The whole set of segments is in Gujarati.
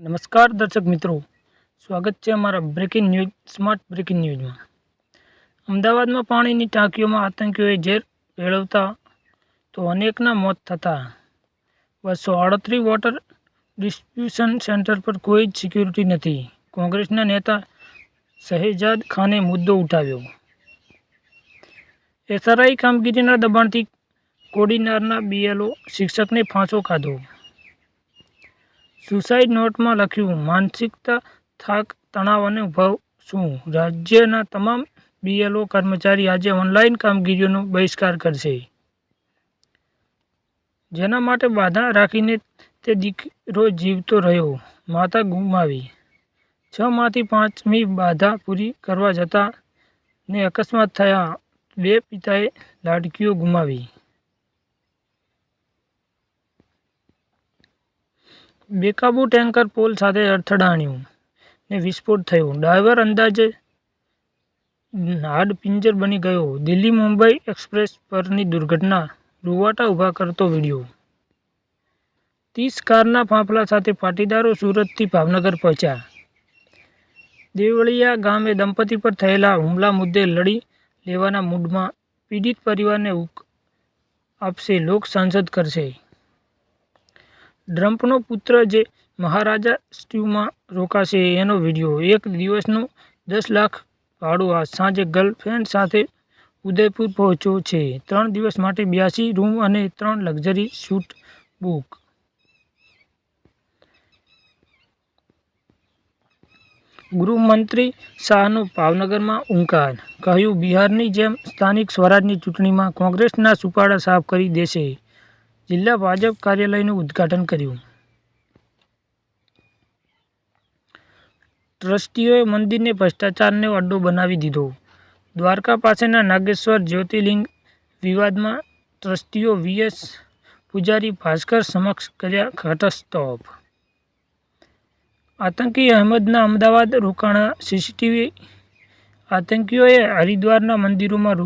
નમસ્કાર દર્શક મિત્રો. સ્વાગત છે અમારા બ્રેકિંગ ન્યૂઝ સ્માર્ટ બ્રેકિંગ ન્યૂઝમાં અમદાવાદમાં પાણીની ટાંકીઓમાં આતંકીઓએ ઝેર ભેળવતા તો અનેકના મોત થતા. બસો આડત્રીસ વોટર ડિસ્ટ્રીબ્યુશન સેન્ટર પર કોઈ જ સિક્યુરિટી નથી. કોંગ્રેસના નેતા શહેજાદ ખાને મુદ્દો ઉઠાવ્યો. એસઆરઆઈ કામગીરીના દબાણથી કોડીનારના બીએલઓ શિક્ષકને ફાંસો ખાધો. સુસાઇડ નોટમાં લખ્યું, માનસિકતા, થાક, તણાવ અને ભાવ શું? રાજ્યના તમામ બીએલઓ કર્મચારી આજે ઓનલાઈન કામગીરીઓનો બહિષ્કાર કરશે. જેના માટે બાધા રાખીને તે દીકરો જીવતો રહ્યો. માતા ગુમાવી છ માંથી પાંચમી બાધા પૂરી કરવા જતાં ને અકસ્માત થયા બે પિતાએ લાડકીઓ ગુમાવી. બેકાબુ ટેન્કર પોલ સાથે અથડાણ્યું ને વિસ્ફોટ થયો. ડ્રાઈવર અંદાજે હાડ પિંજર બની ગયો. દિલ્હી મુંબઈ એક્સપ્રેસ પરની દુર્ઘટના, રૂવાટા ઊભા કરતો વિડિયો. ત્રીસ કારના ફાંફલા સાથે પાટીદારો સુરતથી ભાવનગર પહોંચ્યા. દેવળિયા ગામે દંપતી પર થયેલા હુમલા મુદ્દે લડી લેવાના મૂડમાં પીડિત પરિવારને ઉક આપશે, લોક સાંસદ કરશે. ટ્રમ્પનો પુત્ર જે મહારાજા સ્ટીવમાં રોકાશે એનો વીડિયો. એક દિવસનું દસ લાખ ભાડું આ સાંજે ગર્લફ્રેન્ડ સાથે ઉદયપુર પહોંચ્યો છે. ત્રણ દિવસ માટે બ્યાસી રૂમ અને ત્રણ લક્ઝરી સ્યુટ બુક. ગૃહમંત્રી શાહનો ભાવનગરમાં ઉંકાર કહ્યું, બિહારની જેમ સ્થાનિક સ્વરાજની ચૂંટણીમાં કોંગ્રેસના સુપાડા સાફ કરી દેશે. જિલ્લા ભાજપ કાર્યાલયનું ઉદ્ઘાટન કર્યું. ટ્રસ્ટીઓએ મંદિરને ભ્રષ્ટાચારને અડ્ડો બનાવી દીધો. દ્વારકા પાસેના નાગેશ્વર જ્યોતિર્લિંગ વિવાદમાં ટ્રસ્ટીઓ વીએસ પૂજારી ભાસ્કર સમક્ષ કર્યા ઘટસ્તોપ. આતંકી અહેમદના અમદાવાદ રોકાણા સીસીટીવી આતંકીઓએ હરિદ્વારના મંદિરોમાં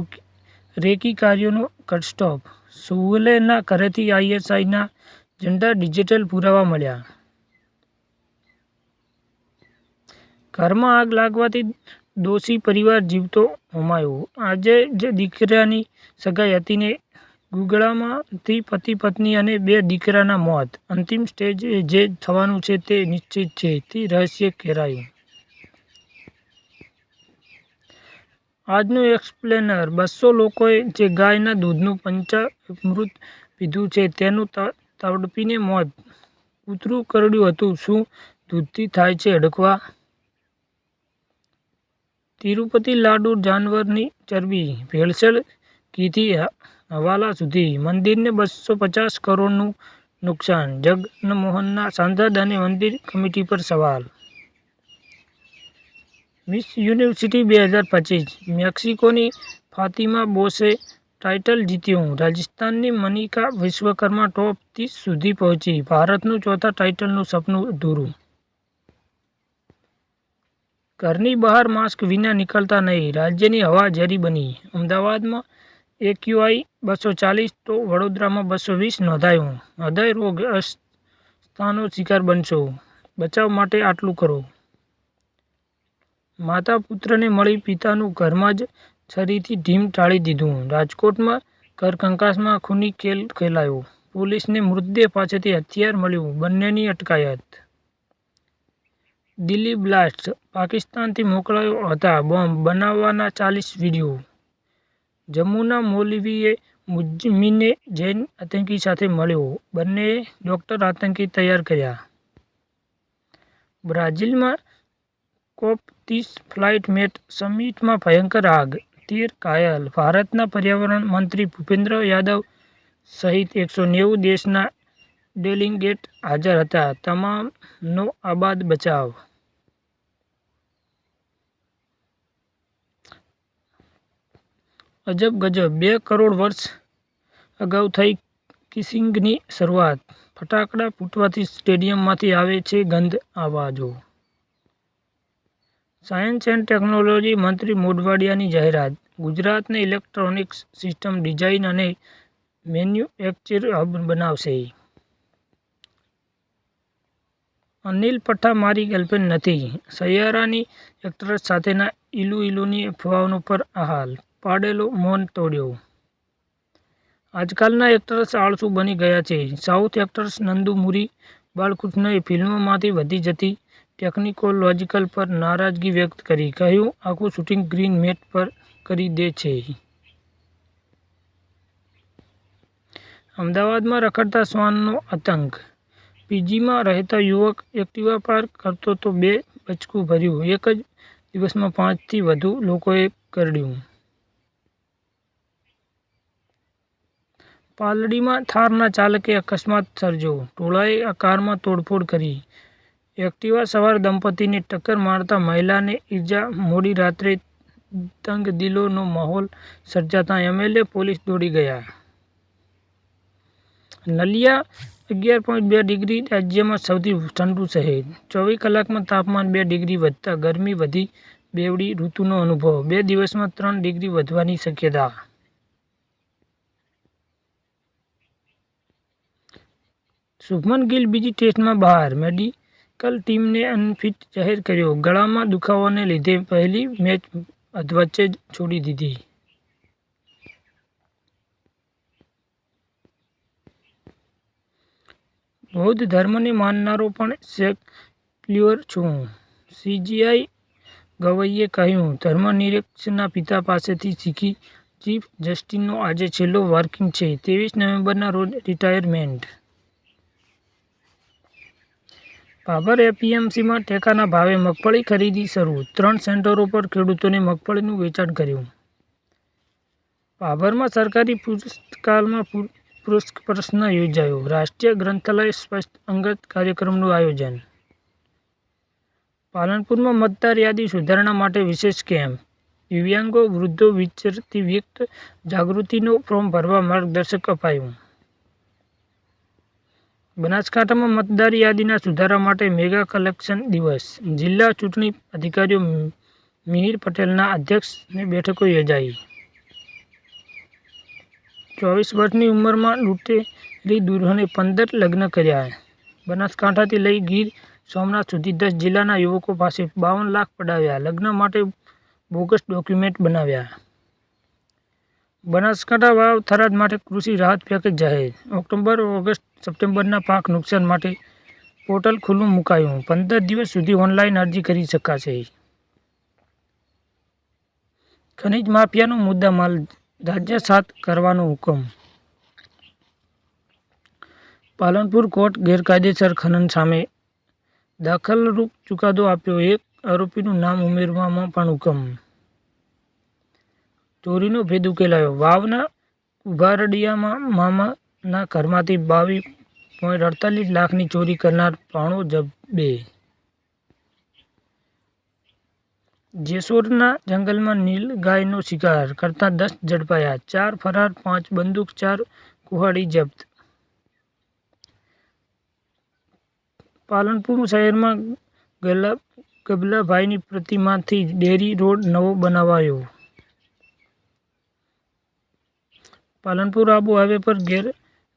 રોકી કાર્યોનો ઘટસ્ટોપ સુલેના ઘરેથી આઈએસઆઈના ઝંડા ડિજિટલ પુરાવા મળ્યા. ઘરમાં આગ લાગવાથી દોષી પરિવાર જીવતો હોમાયો. આજે જે દીકરાની સગાઈ હતી ને ગુગળામાંથી પતિ, પત્ની અને બે દીકરાના મોત. અંતિમ સ્ટેજ જે થવાનું છે તે નિશ્ચિત છે. તે રહસ્ય ઘેરાયું. આજનું એક્સપ્લેનર બસો લોકોએ જે ગાયના દૂધનું પંચામૃત પીધું છે, તેનું તડપીને મોત. કૂતરું કરડ્યું હતું. શું દૂધથી થાય છે અડકવા તિરુપતિ લાડુ જાનવરની ચરબી. ભેળસેળ ઘીથી હવાલા સુધી. મંદિરને બસો પચાસ કરોડનું નુકસાન. જગનમોહનના સાંસદ અને મંદિર કમિટી પર સવાલ મિસ યુનિવર્સિટી બે હજાર પચીસ. મેક્સિકોની ફાતિમા બોસે ટાઇટલ જીત્યું. રાજસ્થાનની મનિકા વિશ્વકર્મા ટોપ ત્રીસ સુધી પહોંચી. ભારતનું ચોથા ટાઇટલનું સપનું અધૂરું. ઘરની બહાર માસ્ક વિના નીકળતા નહીં. રાજ્યની હવા ઝેરી બની. અમદાવાદમાં એક્યુઆઈ બસો ચાલીસ તો વડોદરામાં બસો વીસ નોંધાયું. હૃદય રોગ અસ્થાનો શિકાર બનશો. બચાવ માટે આટલું કરો. માતા પુત્રને મળી પિતાનું ઘરમાં જ છરીથી ઢીમ ટાળી દીધું. રાજકોટમાં કરકંકાસમાં ખૂની ખેલ ખેલાયો. પોલીસને મૃતદેહ પાસેથી હથિયાર મળ્યું. બંનેની અટકાયત. દિલ્હી બ્લાસ્ટ. પાકિસ્તાનથી મોકલાયો હતા બોમ્બ. બનાવવાના ચાલીસ વીડિયો. જમ્મુના મૌલવીએ મુજમીને જૈન આતંકી સાથે મળ્યો. બંનેએ ડોક્ટર આતંકી તૈયાર કર્યા. બ્રાઝિલમાં કોપ ત્રીસ ફ્લાઇટ મેટ સમિટમાં ભયંકર આગ. તેર ઘાયલ ભારતના પર્યાવરણ મંત્રી ભૂપેન્દ્ર યાદવ સહિત એકસો નેવું દેશના ડેલિગેટ હાજર હતા. તમામનો આબાદ બચાવ. અજબ ગજબ, બે કરોડ વર્ષ અગાઉ થઈ કિસિંગની શરૂઆત. ફટાકડા ફૂટવાથી સ્ટેડિયમમાંથી આવે છે ગંધ અવાજો સાયન્સ એન્ડ ટેકનોલોજી મંત્રી મોઢવાડિયાની જાહેરાત. ગુજરાતને ઇલેક્ટ્રોનિક્સ સિસ્ટમ ડિઝાઇન અને મેન્યુફેક્ચર હબ બનાવશે. અનિલ પઠા મારી ગર્લફ્રેન્ડ નથી. સૈયારાની એક્ટ્રેસ સાથેના ઇલુ ઇલુની અફવાઓનો પર અહાલ પાડેલો મૌન તોડ્યો. આજકાલના એક્ટર્સ આળસુ બની ગયા છે. સાઉથ એક્ટર્સ નંદુ મુરી બાલકૃષ્ણએ ફિલ્મોમાંથી વધી જતી ટેકનિકોલોજીકલ પર નારાજગી વ્યક્ત કરી. કહ્યું, આખું શૂટિંગ ગ્રીન મેટ પર કરી દે છે. અમદાવાદમાં રખડતા શ્વાનનો આતંક. પીજીમાં રહેતા યુવક એક્ટિવા પાર્ક કરતો તો બે બચકું ભર્યું. એક જ દિવસમાં પાંચથી વધુ લોકોએ કરડ્યું. પાલડીમાં થારના ચાલકે અકસ્માત સર્જ્યો. ટોળાએ આ કારમાં તોડફોડ કરી. એક્ટિવા સવાર દંપતીને ટક્કર મારતા મહિલાને ઈજા મોડી રાત્રે તંગદિલીનો માહોલ સર્જાતા એમએલએ પોલીસ દોડી ગયા. નલિયા અગિયાર પોઈન્ટ બે ડિગ્રી રાજ્યમાં સૌથી ઠંડુ શહેર. ચોવીસ કલાકમાં તાપમાન બે ડિગ્રી વધતા ગરમી વધી બેવડી ઋતુનો અનુભવ. બે દિવસમાં ત્રણ ડિગ્રી વધવાની શક્યતા. શુભમન ગિલ બીજી ટેસ્ટમાં બહાર. મેડિકલ ટીમને અનફિટ જાહેર કર્યો. ગળામાં દુખાવાને લીધે પહેલી મેચ અધવચ્ચે જ છોડી દીધી. બૌદ્ધ ધર્મને માનનારો પણ સેક્યુલર છું. સીજીઆઈ ગવઈએ કહ્યું ધર્મનિરીક્ષના પિતા પાસેથી શીખી ચીફ જસ્ટિસનો આજે છેલ્લો વર્કિંગ છે. ત્રેવીસ નવેમ્બરના રોજ રિટાયરમેન્ટ. ભાભર એપીએમસીમાં ટેકાના ભાવે મગફળી ખરીદી શરૂ. ત્રણ સેન્ટરો પર ખેડૂતોને મગફળીનું વેચાણ કર્યું. ભાભરમાં સરકારી પુસ્તકાલમાં પ્રશ્ન યોજાયો. રાષ્ટ્રીય ગ્રંથાલય સ્પષ્ટ અંગત કાર્યક્રમનું આયોજન. પાલનપુરમાં મતદાર યાદી સુધારણા માટે વિશેષ કેમ્પ. દિવ્યાંગો વૃદ્ધો વિચરતી વ્યક્ત જાગૃતિનો ફોર્મ ભરવા માર્ગદર્શક અપાયું. બનાસકાંઠામાં મતદાર યાદીના સુધારા માટે મેગા કલેક્શન દિવસ. જિલ્લા ચૂંટણી અધિકારીઓ મિહિર પટેલના અધ્યક્ષની બેઠકો યોજાઈ. ચોવીસ વર્ષની ઉંમરમાં લૂંટેરી દુર્હોને પંદર લગ્ન કર્યા. બનાસકાંઠાથી લઈ ગીર સોમનાથ સુધી દસ જિલ્લાના યુવકો પાસે બાવન લાખ પડાવ્યા. લગ્ન માટે બોગસ ડોક્યુમેન્ટ બનાવ્યા. બનાસકાંઠા વાવ થરાદ માટે કૃષિ રાહત પેકેજ જાહેર. ઓક્ટોબર, ઓગસ્ટ સપ્ટેમ્બરના પાક નુકસાન માટે પોર્ટલ ખુલ્લું મુકાયું. પંદર દિવસ સુધી ઓનલાઈન અરજી કરી શકાશે. ખનીજ માફિયાનો મુદ્દામાલ રાજ્ય સાત કરવાનો હુકમ. પાલનપુર કોર્ટ ગેરકાયદેસર ખનન સામે દાખલરૂપ ચુકાદો આપ્યો. એક આરોપીનું નામ ઉમેરવામાં પણ હુકમ. ચોરીનો ભેદ ઉકેલાયો. વાવના ઉભારડિયામાં મામાના ઘરમાંથી બાવીસ પોઈન્ટ અડતાલીસ લાખની ચોરી કરનાર પાણો જબ્બે જેસોરના જંગલમાં નીલગાયનો શિકાર કરતા દસ ઝડપાયા. ચાર ફરાર, પાંચ બંદૂક, ચાર કુહાડી જપ્ત. પાલનપુર શહેરમાં ગલા ગબલાભાઈની પ્રતિમાથી ડેરી રોડ નવો બનાવાયો. પાલનપુર આબુ હાઈવે પર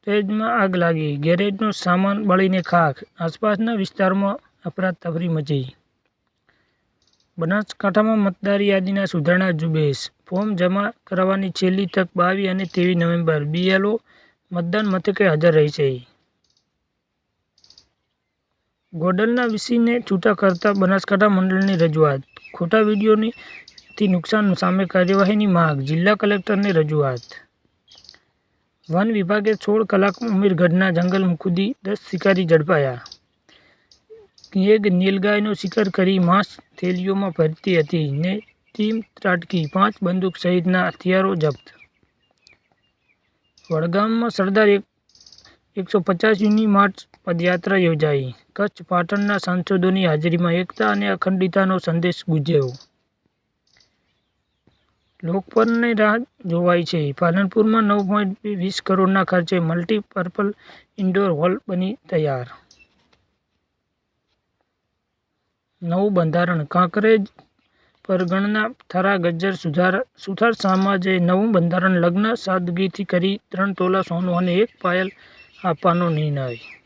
ગેરેજમાં આગ લાગી. ગેરેજનો સામાન બળીને ખાખ. આસપાસના વિસ્તારમાં અફરાતફરી મચી. બનાસકાંઠામાં મતદાર યાદીના સુધારણા ઝુંબેશ. ફોર્મ જમા કરાવવાની છેલ્લી તક બાવીસ અને ત્રેવીસ નવેમ્બર. બીએલઓ મતદાન મથકે હાજર રહેશે. ગોડલના વિસીને છૂટા કરતા બનાસકાંઠા મંડળની રજૂઆત. ખોટા વિડીયોથી નુકસાન સામે કાર્યવાહીની માગ. જિલ્લા કલેક્ટરને રજૂઆત. વન વિભાગે સોળ કલાકમાં ઉમેરગઢના જંગલમાં કૂદી દસ શિકારી ઝડપાયા. એક નીલગાયનો શિકાર કરી માંસ થેલીઓમાં ભરતી હતી ને ટીમ ત્રાટકી, પાંચ બંદૂક સહિતના હથિયારો જપ્ત. વડગામમાં સરદાર એક, એકસો પચાસની માર્ચ પદયાત્રા યોજાઈ. કચ્છ પાટણના સાંસદોની હાજરીમાં એકતા અને અખંડિતતાનો સંદેશ ગુંજ્યો. લોકપર્વની રાહ જોવાઈ છે. પાલનપુરમાં નવ પોઈન્ટ વીસ કરોડના ખર્ચે મલ્ટીપર્પલ ઇન્ડોર હોલ બની તૈયાર. નવું બંધારણ. કાંકરેજ પરગણના થરા ગજ્જર સુધાર સુથાર સમાજે નવું બંધારણ લગ્ન સાદગીથી કરી ત્રણ તોલા સોનું અને એક પાયલ આપવાનો નિર્ણય.